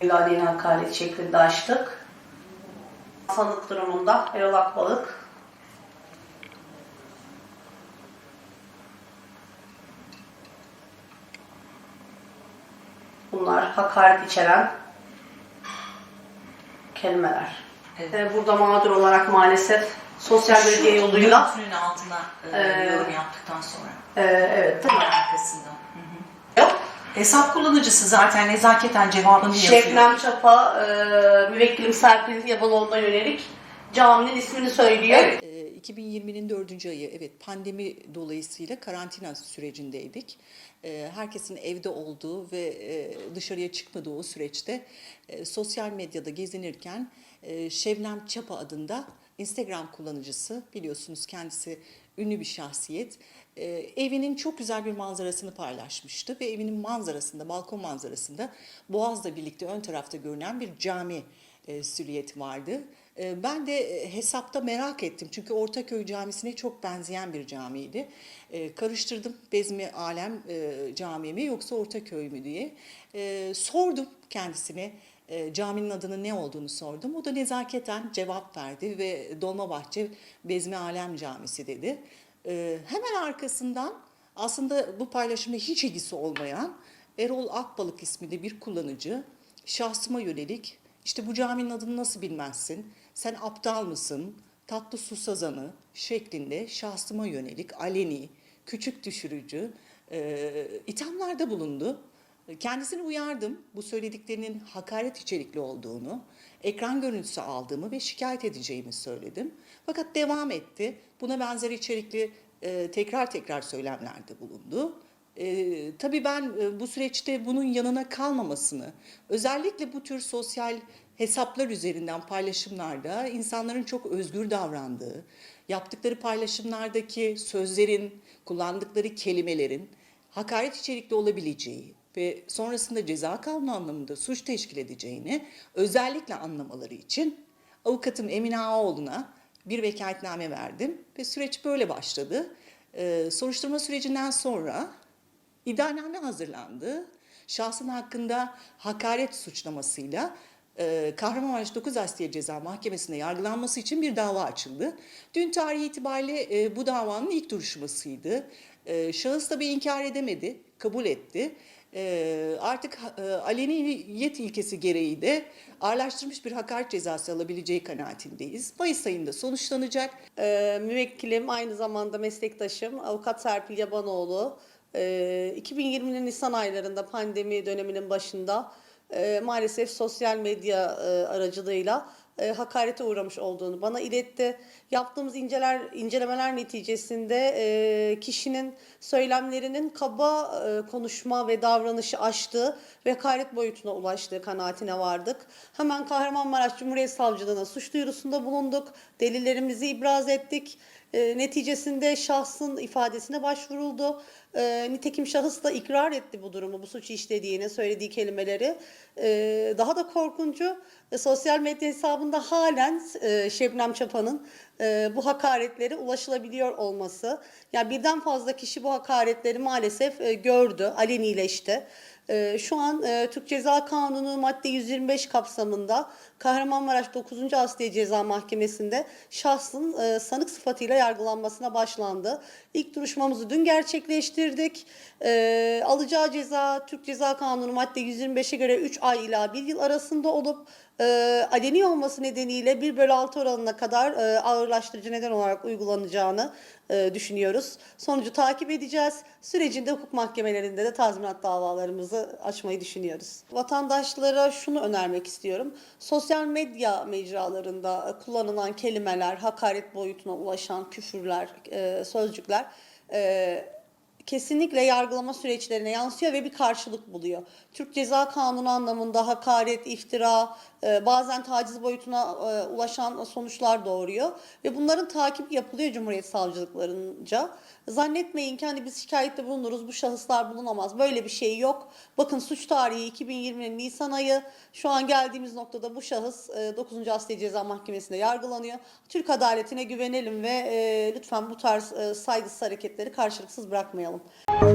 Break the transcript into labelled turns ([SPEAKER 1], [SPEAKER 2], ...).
[SPEAKER 1] Evladine hakaret şeklinde açtık. Sanık durumunda Erol Akbalık. Bunlar hakaret içeren kelimeler.
[SPEAKER 2] Evet.
[SPEAKER 1] Ee, Burada mağdur olarak maalesef sosyal medya yoluyla
[SPEAKER 2] Görüntünün altına e,
[SPEAKER 1] Ee,
[SPEAKER 2] yorum yaptıktan sonra.
[SPEAKER 1] e, evet.
[SPEAKER 2] Hı hı.
[SPEAKER 1] Yok.
[SPEAKER 2] Hesap kullanıcısı zaten nezaketen cevabını yazıyor.
[SPEAKER 1] Şebnem Çapa, e, müvekkilim Serpil Yabaloğlu'na yönelik caminin ismini söylüyor.
[SPEAKER 2] Evet.
[SPEAKER 3] Ee, 2020'nin dördüncü ayı evet pandemi dolayısıyla karantina sürecindeydik. Ee, Herkesin evde olduğu ve e, dışarıya çıkmadığı o süreçte e, sosyal medyada gezinirken e, Şebnem Çapa adında Instagram kullanıcısı biliyorsunuz kendisi ünlü bir şahsiyet. E, Evinin çok güzel bir manzarasını paylaşmıştı ve evinin manzarasında, balkon manzarasında Boğaz'la birlikte ön tarafta görünen bir cami e, silüeti vardı. E, Ben de e, hesapta merak ettim çünkü Ortaköy Camisi'ne çok benzeyen bir camiydi. Karıştırdım Bezmi Alem e, Camii mi yoksa Ortaköy mü diye. Sordum kendisine e, caminin adının ne olduğunu sordum. O da nezaketen cevap verdi ve Dolmabahçe Bezmi Alem Camisi dedi. E, Hemen arkasından aslında bu paylaşımda hiç ilgisi olmayan Erol Akbalık isminde bir kullanıcı şahsıma yönelik işte bu caminin adını nasıl bilmezsin, sen aptal mısın, tatlı su sazanı şeklinde şahsıma yönelik aleni, küçük düşürücü e, ithamlarda bulundu. Kendisini uyardım bu söylediklerinin hakaret içerikli olduğunu, ekran görüntüsü aldığımı ve şikayet edeceğimi söyledim. Fakat devam etti. Buna benzer içerikli e, tekrar tekrar söylemlerde bulundu. Ee, tabii ben e, bu süreçte bunun yanına kalmamasını, özellikle bu tür sosyal hesaplar üzerinden paylaşımlarda insanların çok özgür davrandığı, yaptıkları paylaşımlardaki sözlerin, kullandıkları kelimelerin hakaret içerikli olabileceği ve sonrasında ceza kanunu anlamında suç teşkil edeceğini özellikle anlamaları için avukatım Emine Ağaoğlu'na bir vekaletname verdim ve süreç böyle başladı. Ee, soruşturma sürecinden sonra İddianame hazırlandı. Şahsın hakkında hakaret suçlamasıyla e, Kahramanmaraş 9 Asliye Ceza Mahkemesi'nde yargılanması için bir dava açıldı. Dün tarihi itibariyle e, bu davanın ilk duruşmasıydı. E, şahıs tabii inkar edemedi, kabul etti. E, artık e, aleniyet ilkesi gereği de ağırlaştırılmış bir hakaret cezası alabileceği kanaatindeyiz. Mayıs ayında sonuçlanacak.
[SPEAKER 1] Ee, müvekkilim, aynı zamanda meslektaşım, avukat Serpil Yabanoğlu. Ee, 2020'nin Nisan aylarında pandemi döneminin başında e, maalesef sosyal medya e, aracılığıyla e, hakarete uğramış olduğunu bana iletti. Yaptığımız inceler incelemeler neticesinde e, kişinin söylemlerinin kaba e, konuşma ve davranışı aştığı ve hakaret boyutuna ulaştığı kanaatine vardık. Hemen Kahramanmaraş Cumhuriyet Savcılığına suç duyurusunda bulunduk. Delillerimizi ibraz ettik. E, neticesinde şahsın ifadesine başvuruldu. E, nitekim şahıs da ikrar etti bu durumu, bu suçu işlediğini, söylediği kelimeleri. E, daha da korkuncu, e, sosyal medya hesabında halen e, Şebnem Çapa'nın e, bu hakaretleri ulaşılabiliyor olması. Yani birden fazla kişi bu hakaretleri maalesef e, gördü, alenileşti. Ee, Şu an e, Türk Ceza Kanunu madde 125 kapsamında Kahramanmaraş 9. Asliye Ceza Mahkemesi'nde şahsın e, sanık sıfatıyla yargılanmasına başlandı. İlk duruşmamızı dün gerçekleştirdik. Ee, Alacağı ceza Türk Ceza Kanunu madde 125'e göre 3 ay ila 1 yıl arasında olup e, aleni olması nedeniyle 1 bölü 6 oranına kadar e, ağırlaştırıcı neden olarak uygulanacağını e, düşünüyoruz. Sonucu takip edeceğiz. Sürecinde hukuk mahkemelerinde de tazminat davalarımızı açmayı düşünüyoruz. Vatandaşlara şunu önermek istiyorum. Sosyal medya mecralarında kullanılan kelimeler, hakaret boyutuna ulaşan küfürler, e, sözcükler e, kesinlikle yargılama süreçlerine yansıyor ve bir karşılık buluyor. Türk Ceza Kanunu anlamında hakaret, iftira, e, bazen taciz boyutuna e, ulaşan sonuçlar doğuruyor ve bunların takibi yapılıyor Cumhuriyet Savcılıklarınca. Zannetmeyin ki hani biz şikayette bulunuruz, bu şahıslar bulunamaz. Böyle bir şey yok. Bakın suç tarihi 2020'nin Nisan ayı. Şu an geldiğimiz noktada bu şahıs e, 9. Asliye Ceza Mahkemesi'nde yargılanıyor. Türk adaletine güvenelim ve e, lütfen bu tarz e, saygısız hareketleri karşılıksız bırakmayalım. oynayalım.